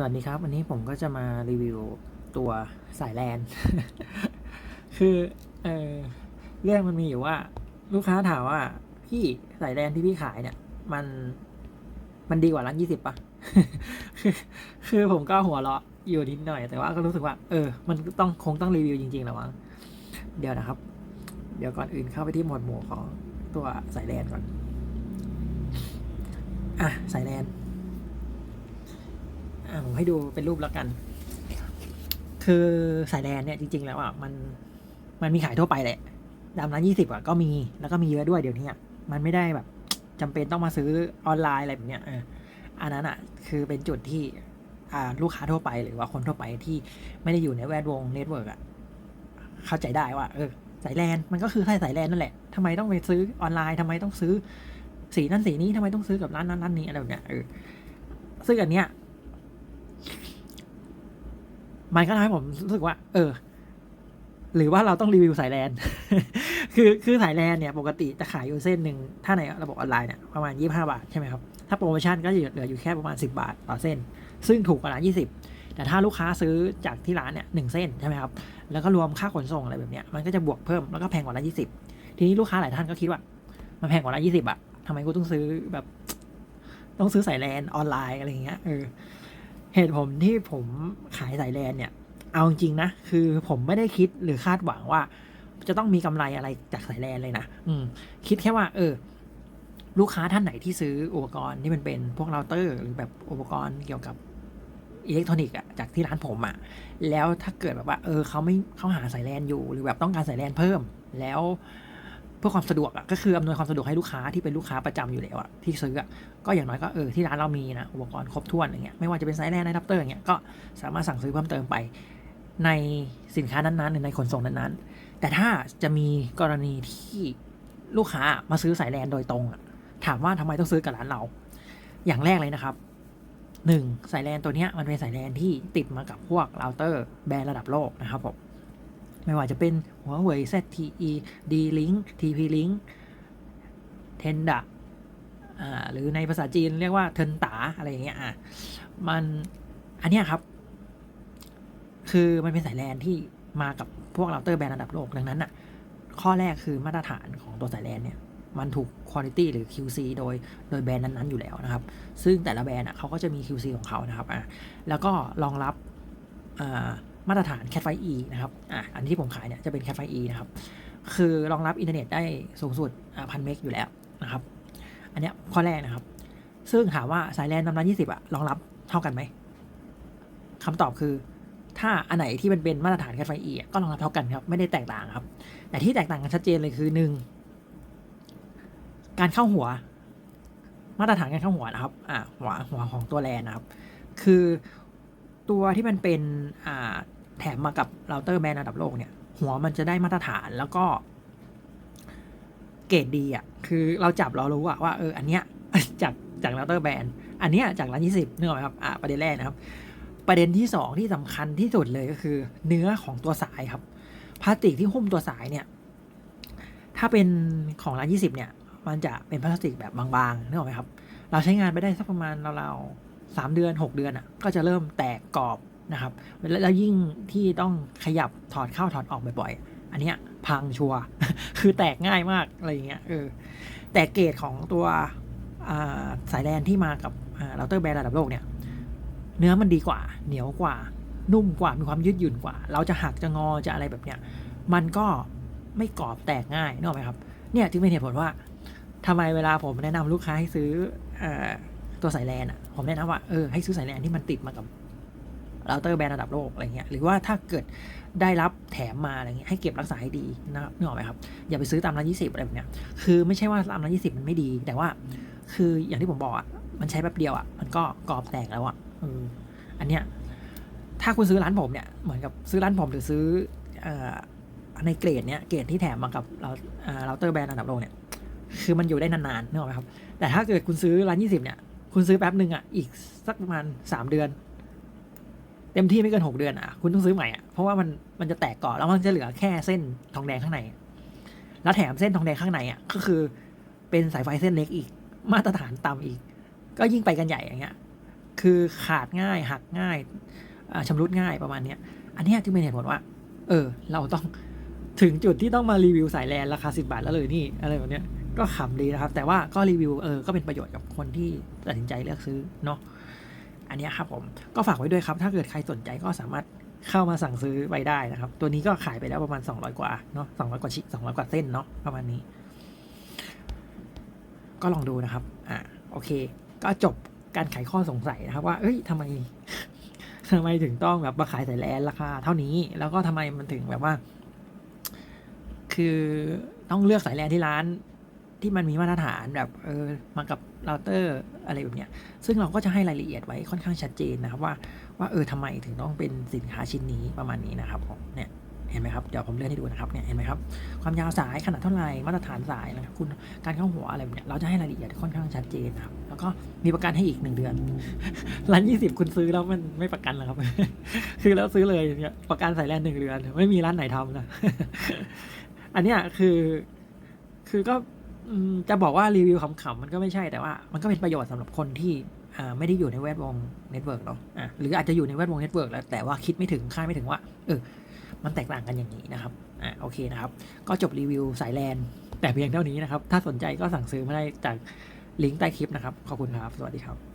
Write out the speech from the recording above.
สวัสดีครับ วันนี้ผมก็จะมารีวิวตัวสายแลน คือเออเรื่องมันมีอยู่ว่า ลูกค้าถามว่า พี่สายแลนที่พี่ขายเนี่ย มันมันดีกว่าร้านยี่สิบปะคือคือผมก็หัวเราะอยู่นิดหน่อย แต่ว่าก็รู้สึกว่า เออ มันต้องคงต้องรีวิวจริงๆแล้วมั้งเดี๋ยวนะครับ เดี๋ยวก่อนอื่นเข้าไปที่หมวดหมู่ของตัวสายแลนก่อน อะสายแลน ผมให้ดูเป็นรูปแล้วกัน คือสายแลนเนี่ยจริง ๆ แล้วอะมันมันมีขายทั่วไปแหละดามร้านยี่สิบอะก็มีแล้วก็มีเยอะด้วยเดี๋ยวนี้อะมันไม่ได้แบบจำเป็นต้องมาซื้อออนไลน์อะไรแบบเนี้ยอันนั้นอะ คือเป็นจุดที่อ่าลูกค้าทั่วไปหรือว่าคนทั่วไปที่ไม่ได้อยู่ในแวดวงเน็ตเวิร์กอะเข้าใจได้ว่า เออ สายแลนมันก็คือสายสายแลนนั่นแหละทำไมต้องไปซื้อออนไลน์ทำไมต้องซื้อสีนั่นสีนี้ทำไมต้องซื้อกับร้านนั้นร้านนี้อะไรแบบเนี้ยเออซึ่งอันเนี้ย มันก็ทำให้ผมรู้สึกว่า เออ หรือว่าเราต้องรีวิวสายแลน คือคือสายแลนเนี่ย ปกติจะขายอยู่เส้นหนึ่งถ้าในระบบออนไลน์เนี่ยประมาณยี่ห้าบาทใช่ไหมครับ ถ้าโปรโมชั่นก็จะเหลืออยู่แค่ประมาณสิบาทต่อเส้น ซึ่งถูกกว่าร้านยี่สิบแต่ถ้าลูกค้าซื้อจากที่ร้านเนี่ยหนึ่งเส้นใช่ไหมครับ แล้วก็รวมค่าขนส่งอะไรแบบเนี้ย มันก็จะบวกเพิ่มแล้วก็แพงกว่าร้านยี่สิบทีนี้ลูกค้าหลายท่านก็คิดว่า มันแพงกว่าร้านยี่สิบอะทำไมกูต้องซื้อแบบ ต้องซื้อสายแลนออนไลน์อะไรอย่างเงี้ย เออ เหตุผมที่ผมขายสายแลนเนี่ย เอาจริงๆนะ คือผมไม่ได้คิดหรือคาดหวังว่า จะต้องมีกำไรอะไรจากสายแลนเลยนะอืม คิดแค่ว่า เออ ลูกค้าท่านไหนที่ซื้ออุปกรณ์ที่มันเป็นพวกเราเตอร์หรือแบบอุปกรณ์เกี่ยวกับอิเล็กทรอนิกส์อะจากที่ร้านผมอะแล้วถ้าเกิดแบบว่า เออเขาไม่เขาหาสายแลนอยู่ หรือแบบต้องการสายแลนเพิ่ม แล้ว เพื่อความสะดวกอะก็คืออำนวยความสะดวกให้ลูกค้าที่เป็นลูกค้าประจำอยู่แล้วอะที่ซื้ออะก็อย่างน้อยก็เออที่ร้านเรามีนะอุปกรณ์ครบถ้วนอย่างเงี้ยไม่ว่าจะเป็นสายแลนอะแดปเตอร์อย่างเงี้ยก็สามารถสั่งซื้อเพิ่มเติมไป ในสินค้านั้นๆหรือในขนส่งนั้นๆ แต่ถ้าจะมีกรณีที่ลูกค้ามาซื้อสายแลนโดยตรงอะถามว่าทำไมต้องซื้อกับร้านเรา อย่างแรกเลยนะครับหนึ่งสายแลนตัวเนี้ยมันเป็นสายแลนที่ติดมากับพวกเราเตอร์แบรนด์ระดับโลกนะครับผม ไม่ว่าจะเป็นหัวเว่ย ZTE D-Link TP-Link เทนดะอ่าหรือในภาษาจีนเรียกว่าเทินตาอะไรอย่างเงี้ยอะมันอันเนี้ยครับ คือมันเป็นสายแลนที่มากับพวกเราเตอร์แบรนด์ระดับโลกดังนั้นอะข้อแรกคือมาตรฐานของตัวสายแลนเนี่ยมันถูกคุณภาพหรือ QC โดยโดยแบรนด์นั้นๆอยู่แล้วนะครับ ซึ่งแต่ละแบรนด์อะเขาก็จะมี QC ของเขานะครับอะแล้วก็รองรับอ่า มาตรฐาน Cat 5 E นะครับอะอันที่ผมขายเนี่ยจะเป็น Cat 5 E นะครับคือรองรับอินเทอร์เน็ตได้สูงสุดพันเมกอยู่แล้วนะครับ อันเนี้ยข้อแรกนะครับ ซึ่งถามว่าสายแลนนำร้านยี่สิบอะรองรับเท่ากันไหมคำตอบคือ ถ้าอันไหนที่มันเป็นมาตรฐานแคทไฟอีก็รองรับเท่ากันครับ ไม่ได้แตกต่างครับ แต่ที่แตกต่างกันชัดเจนเลยคือหนึ่งการเข้าหัว มาตรฐานการเข้าหัวนะครับ อ่าหัวหัวของตัวแลนนะครับ คือตัวที่มันเป็นอ่า แถมมากับเราเตอร์แบรนด์ระดับโลกเนี่ย หัวมันจะได้มาตรฐานแล้วก็ เกรดดีอะ คือเราจับเรารู้อะว่าเอออันเนี้ยจากจากเราเตอร์แบรนด์อันเนี้ยจากร้านยี่สิบนึกออกไหมครับอ่าประเด็นแรกนะครับ ประเด็นที่สองที่สำคัญที่สุดเลยก็คือ เนื้อของตัวสายครับพลาสติกที่หุ้มตัวสายเนี่ย ถ้าเป็นของร้านยี่สิบเนี่ย มันจะเป็นพลาสติกแบบบางๆนึกออกไหมครับ เราใช้งานไปได้สักประมาณเราๆสามเดือนหกเดือนอะ ก็จะเริ่มแตกกรอบ นะครับ แล้วยิ่งที่ต้องขยับถอดเข้าถอดออกบ่อยๆ อันเนี้ยพังชัว คือแตกง่ายมากอะไรอย่างเงี้ยเออแต่เกรดของตัวสายแลนที่มากับเราเตอร์แบรนด์ระดับโลกเนี่ย เนื้อมันดีกว่า เหนียวกว่า นุ่มกว่า มีความยืดหยุ่นกว่า เราจะหักจะงอจะอะไรแบบเนี้ย มันก็ไม่กรอบแตกง่ายนึกออกไหมครับ เนี่ยจึงเป็นเหตุผลว่าทำไมเวลาผมแนะนำลูกค้าให้ซื้อออตัวสายแลนอะ ผมแนะนำว่าเออให้ซื้อสายแลนที่มันติดมากับ เราเตอร์แบรนด์ระดับโลกอะไรเงี้ยหรือว่าถ้าเกิดได้รับแถมมาอะไรเงี้ยให้เก็บรักษาให้ดีนะครับนึกออกไหมครับอย่าไปซื้อตามร้านยี่สิบอะไรแบบเนี้ยคือไม่ใช่ว่าตามร้านยี่สิบมันไม่ดี แต่ว่า คืออย่างที่ผมบอกอะมันใช้แป๊บเดียวอะมันก็กรอบแตกแล้วอะเอออันเนี้ยถ้าคุณซื้อร้านผมเนี่ยเหมือนกับซื้อร้านผมหรือซื้ออ่อในเกรดเนี้ยเกรดที่แถมมากับเราเราเตอร์แบรนด์ระดับโลกเนี่ยคือมันอยู่ได้นานๆนึกออกไหมครับ แต่ถ้าเกิดคุณซื้อร้านยี่สิบเนี่ย คุณซื้อแป๊บหนึ่งอะ อีกสักประมาณสามเดือน เต็มที่ไม่เกินหกเดือนอะ คุณต้องซื้อใหม่อะ เพราะว่ามันมันจะแตกก่อนแล้วมันจะเหลือแค่เส้นทองแดงข้างใน แล้วแถมเส้นทองแดงข้างในอะ ก็คือเป็นสายไฟเส้นเล็กอีก มาตรฐานต่ำอีก ก็ยิ่งไปกันใหญ่อย่างเงี้ย คือขาดง่ายหักง่ายอ่าชำรุดง่ายประมาณเนี้ย อันนี้จึงเป็นเหตุผลว่า เออ เราต้องถึงจุดที่ต้องมารีวิวสายแลนราคาสิบาทแล้วเลยนี่อะไรแบบเนี้ย ก็ขำดีนะครับ แต่ว่าก็รีวิวเออ ก็เป็นประโยชน์กับคนที่ตัดสินใจเลือกซื้อเนาะ อันนี้ครับผมก็ฝากไว้ด้วยครับ ถ้าเกิดใครสนใจก็สามารถเข้ามาสั่งซื้อไปได้นะครับ ตัวนี้ก็ขายไปแล้วประมาณ 200 กว่าเนาะ200 กว่าชิ200 กว่าเส้นเนาะประมาณนี้ ก็ลองดูนะครับ อ่าโอเค ก็จบการไขข้อสงสัยนะครับ ว่า เอ้ยทำไมทำไมถึงต้องแบบมาขายสายแลนราคาเท่านี้ แล้วก็ทำไมมันถึงแบบว่า คือต้องเลือกสายแลนที่ร้าน ที่มันมีมาตรฐานแบบเออมากับเราเตอร์อะไรแบบเนี้ยซึ่งเราก็จะให้รายละเอียดไว้ค่อนข้างชัดเจนนะครับว่าว่าเออทำไมถึงต้องเป็นสินค้าชิ้นนี้ประมาณนี้นะครับผมเนี่ยเห็นไหมครับ เดี๋ยวผมเลื่อนให้ดูนะครับ เนี่ย เห็นไหมครับ ความยาวสายขนาดเท่าไหร่ มาตรฐานสายนะครับ คุณ การเข้าหัวอะไรแบบเนี้ยเราจะให้รายละเอียดค่อนข้างชัดเจนครับ แล้วก็มีประกันให้อีกหนึ่งเดือน ร้านยี่สิบคุณซื้อแล้วมันไม่ประกันหรอครับ คือแล้วซื้อเลยเนี่ย ประกันสายแลนหนึ่งเดือน ไม่มีร้านไหนทำนะ อันเนี้ยคือ คือก็ จะบอกว่ารีวิวขำๆมันก็ไม่ใช่แต่ว่า มันก็เป็นประโยชน์สำหรับคนที่อ่าไม่ได้อยู่ในแวดวงเน็ตเวิร์กเนาะอะหรืออาจจะอยู่ในแวดวงเน็ตเวิร์กแล้วแต่ว่าคิดไม่ถึงคาดไม่ถึงว่าเออมันแตกต่างกันอย่างนี้นะครับอ่าโอเคนะครับ ก็จบรีวิวสายแลนแต่เพียงเท่านี้นะครับ ถ้าสนใจก็สั่งซื้อมาได้จากลิงก์ใต้คลิปนะครับ ขอบคุณครับ สวัสดีครับ